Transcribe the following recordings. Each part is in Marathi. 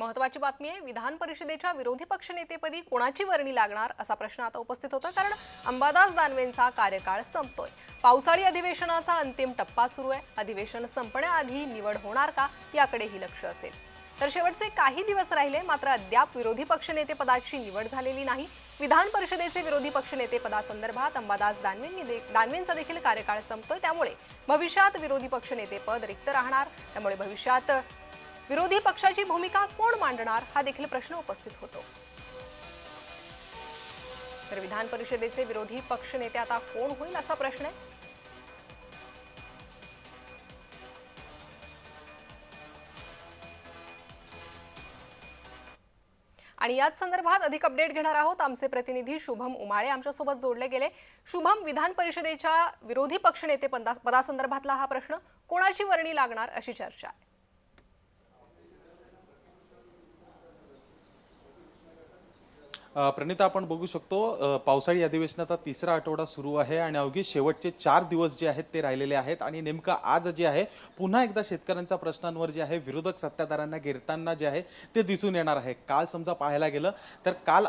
महत्वाची बातमी आहे. विधान परिषदेच्या विरोधी पक्षनेतेपदी कोणाची वर्णी लागणार असा प्रश्न आता उपस्थित होता कारण अंबादास दानवेंचा कार्यकाळ संपतोय. पावसाळी अधिवेशनाचा अंतिम टप्पा सुरू आहे. अधिवेशन संपण्याआधी निवड होणार का याकडेही लक्ष असेल. तर शेवटचे काही दिवस राहिले मात्र अद्याप विरोधी पक्षनेतेपदाची निवड झालेली नाही. विधान परिषदेचे विरोधी पक्षनेतेपदासंदर्भात अंबादास दानवेंनी दानवेंचा देखील कार्यकाळ संपतोय. त्यामुळे भविष्यात विरोधी पक्षनेतेपद रिक्त राहणार. त्यामुळे भविष्यात विरोधी पक्षाची भूमिका कोण मांडणार हा देखील प्रश्न उपस्थित होतो. तर विधान परिषदेचे विरोधी पक्षनेते आता कोण होईल असा प्रश्न आहे? आणि याच संदर्भात अधिक अपडेट घेणार आहोत आमचे प्रतिनिधी शुभम उमाळे. आमच्यासोबत जोडले गेले. शुभम विधान परिषदेच्या विरोधी पक्षनेते पदा पदासंदर्भातला हा प्रश्न कोणाची वर्णी लागणार अशी चर्चा आहे? प्रणिता आपण बघू शकतो पावसाळी अधिवेशनाचा तिसरा आठवडा सुरू आहे आणि अवघी शेवटचे चार दिवस जे आहेत ते राहिलेले आहेत आणि नेमकं आज जे आहे पुन्हा एकदा शेतकऱ्यांच्या प्रश्नांवर जे आहे विरोधक सत्ताधाऱ्यांना घेरताना जे आहे ते दिसून येणार आहे. काल समजा पाहायला गेलं तर काल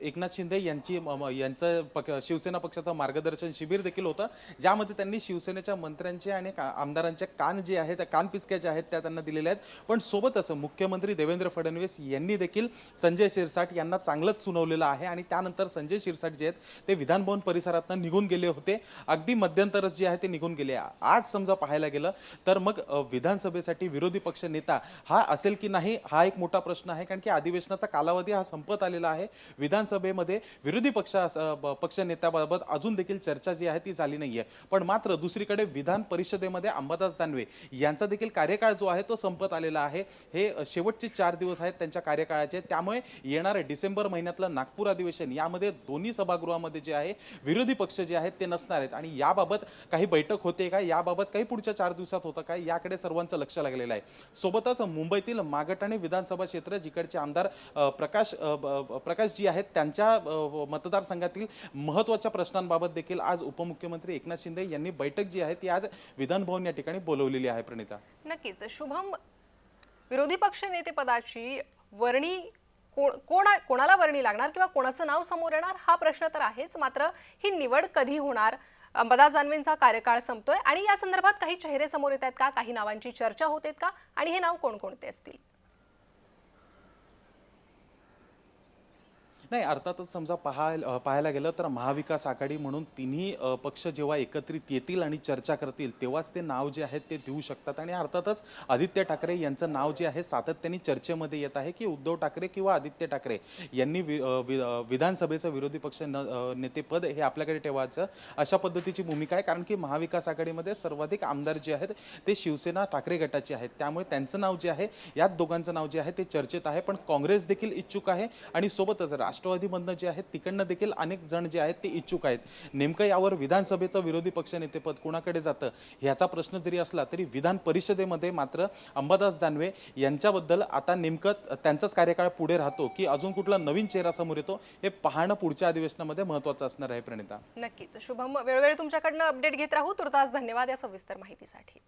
एकनाथ शिंदे यांची यांचं पक शिवसेना पक्षाचं मार्गदर्शन शिबिर देखील होतं ज्यामध्ये त्यांनी शिवसेनेच्या मंत्र्यांचे आणि का- आमदारांचे कान जे आहेत त्या कान पिचक्या ज्या आहेत त्या त्यांना दिलेल्या आहेत. पण सोबतच मुख्यमंत्री देवेंद्र फडणवीस यांनी देखील संजय शिरसाट यांना चांगलं चांगलंच सुनावलेलं आहे आणि त्यानंतर संजय शिरसाट जे आहेत ते विधानभवन परिसरातनं निघून गेले होते. अगदी मध्यंतरच जे आहे ते निघून गेले. आज समजा पाहायला गेलं तर मग विधानसभेसाठी विरोधी पक्ष नेता हा असेल की नाही हा एक मोठा प्रश्न आहे. कारण की अधिवेशनाचा कालावधी हा संपत आलेला आहे. विधानसभेमध्ये विरोधी पक्ष पक्ष नेत्याबाबत अजून देखील चर्चा जी आहे ती झाली नाहीये. पण मात्र दुसरीकडे विधान परिषदेमध्ये अंबादास दानवे यांचा देखील कार्यकाळ जो आहे तो संपत आलेला आहे. हे शेवटचे चार दिवस आहेत त्यांच्या कार्यकाळाचे. त्यामुळे येणारे डिसेंबर महिन्यातलं नागपूर अधिवेशन यामध्ये दोन्ही सभागृहामध्ये जे आहे विरोधी पक्ष जे आहेत ते नसणार आहेत. आणि याबाबत काही बैठक होते का? याबाबत काही पुढच्या चार दिवसात होतं का? याकडे सर्वांचं लक्ष लागलेलं आहे. सोबतच मुंबईतील मागटाणे विधानसभा क्षेत्र जिकडचे आमदार प्रकाश प्रकाश जी आहेत त्यांच्या मतदारसंघातील महत्त्वाच्या प्रश्नांबाबत देखील आज उपमुख्यमंत्री एकनाथ शिंदे यांनी बैठक जी आहे ती आज विधानभवन या ठिकाणी बोलवलेली आहे प्रणिता. नक्कीच. शुभम विरोधी पक्ष नेतेपदाची वर्णी कोण कोणा कोणाला वर्णी लागणार किंवा कोणाचं नाव समोर येणार हा प्रश्न तर आहेच. मात्र ही निवड कधी होणार? अंबादास दानवेंचा कार्यकाळ संपतोय आणि या संदर्भात काही चेहरे समोर येत आहेत का? काही नावांची चर्चा होते का? आणि हे नाव कोणकोणते असतील? नाही अर्थातच समजा पाहायला पाहायला गेलं तर महाविकास आघाडी म्हणून तिन्ही पक्ष जेव्हा एकत्रित येतील आणि चर्चा करतील तेव्हाच ते नाव जे आहे ते देऊ शकतात. आणि अर्थातच आदित्य ठाकरे यांचं नाव जे आहे सातत्याने चर्चेमध्ये येत आहे की उद्धव ठाकरे किंवा आदित्य ठाकरे यांनी वि- वि- विधानसभेचं विरोधी पक्ष न- नेतेपद हे आपल्याकडे ठेवायचं अशा पद्धतीची भूमिका आहे. कारण की महाविकास आघाडीमध्ये सर्वाधिक आमदार जे आहेत ते शिवसेना ठाकरे गटाचे आहेत. त्यामुळे त्यांचं नाव जे आहे यात दोघांचं नाव जे आहे ते चर्चेत आहे. पण काँग्रेस देखील इच्छुक आहे. आणि सोबतच राष्ट्र राष्ट्रवादीमधनं जे आहेत तिकडनं देखील अनेक जण जे आहेत ते इच्छुक आहेत. नेमकं यावर विधानसभेचं विरोधी पक्षनेतेपद कुणाकडे जातं ह्याचा प्रश्न जरी असला तरी विधान परिषदेमध्ये मात्र अंबादास दानवे यांच्याबद्दल आता नेमकं त्यांचाच कार्यकाळ पुढे राहतो की अजून कुठला नवीन चेहरा समोर येतो हे पाहणं पुढच्या अधिवेशनामध्ये महत्वाचं असणार आहे प्रणिता. नक्कीच. शुभम वेळोवेळी तुमच्याकडनं अपडेट घेत राहू. तुर्तास धन्यवाद या सविस्तर माहितीसाठी.